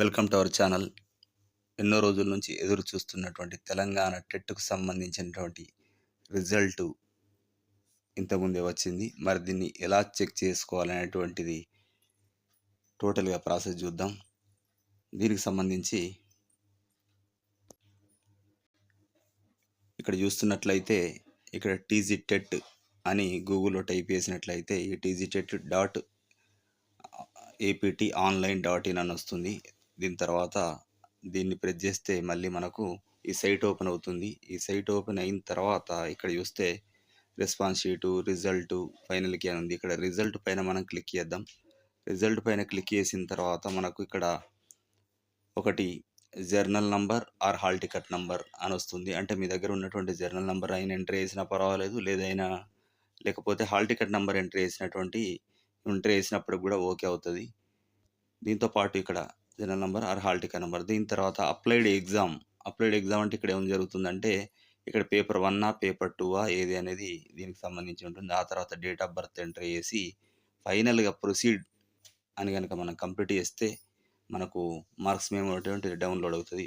Welcome to our channel. ఎన్నో రోజుల నుంచి ఎదురు చూస్తున్నటువంటి తెలంగాణ టెట్కు సంబంధించినటువంటి రిజల్ట్ ఇంతకుముందే వచ్చింది. మరి దీన్ని ఎలా చెక్ చేసుకోవాలనేటువంటిది టోటల్గా ప్రాసెస్ చూద్దాం. దీనికి సంబంధించి ఇక్కడ చూస్తున్నట్లయితే ఇక్కడ టీజీ టెట్ అని గూగుల్లో టైప్ చేసినట్లయితే ఈ TG TET dot APT online dot in అని వస్తుంది. దీని తర్వాత దీన్ని ప్రెస్ చేస్తే మళ్ళీ మనకు ఈ సైట్ ఓపెన్ అవుతుంది. ఈ సైట్ ఓపెన్ అయిన తర్వాత ఇక్కడ చూస్తే రెస్పాన్స్ షీటు రిజల్ట్ ఫైనల్కి అని ఉంది. ఇక్కడ రిజల్ట్ పైన మనం క్లిక్ చేద్దాం. రిజల్ట్ పైన క్లిక్ చేసిన తర్వాత మనకు ఇక్కడ ఒకటి journal number or hall ticket number అని వస్తుంది. అంటే మీ దగ్గర ఉన్నటువంటి జర్నల్ నంబర్ అయిన ఎంట్రీ చేసినా పర్వాలేదు లేదైనా లేకపోతే హాల్ టికెట్ నంబర్ ఎంట్రీ చేసినటువంటి ఎంట్రీ చేసినప్పుడు కూడా ఓకే అవుతుంది. దీంతో పాటు ఇక్కడ general number or hall ticket number. దీని తర్వాత అప్లైడ్ ఎగ్జామ్. అప్లైడ్ ఎగ్జామ్ అంటే ఇక్కడ ఏం జరుగుతుందంటే ఇక్కడ పేపర్ వన్నా పేపర్ టూవా ఏది అనేది దీనికి సంబంధించి ఉంటుంది. ఆ తర్వాత డేట్ ఆఫ్ బర్త్ ఎంటర్ చేసి ఫైనల్గా ప్రొసీడ్ అని కనుక మనం కంప్లీట్ చేస్తే మనకు మార్క్స్ మేము డౌన్లోడ్ అవుతుంది.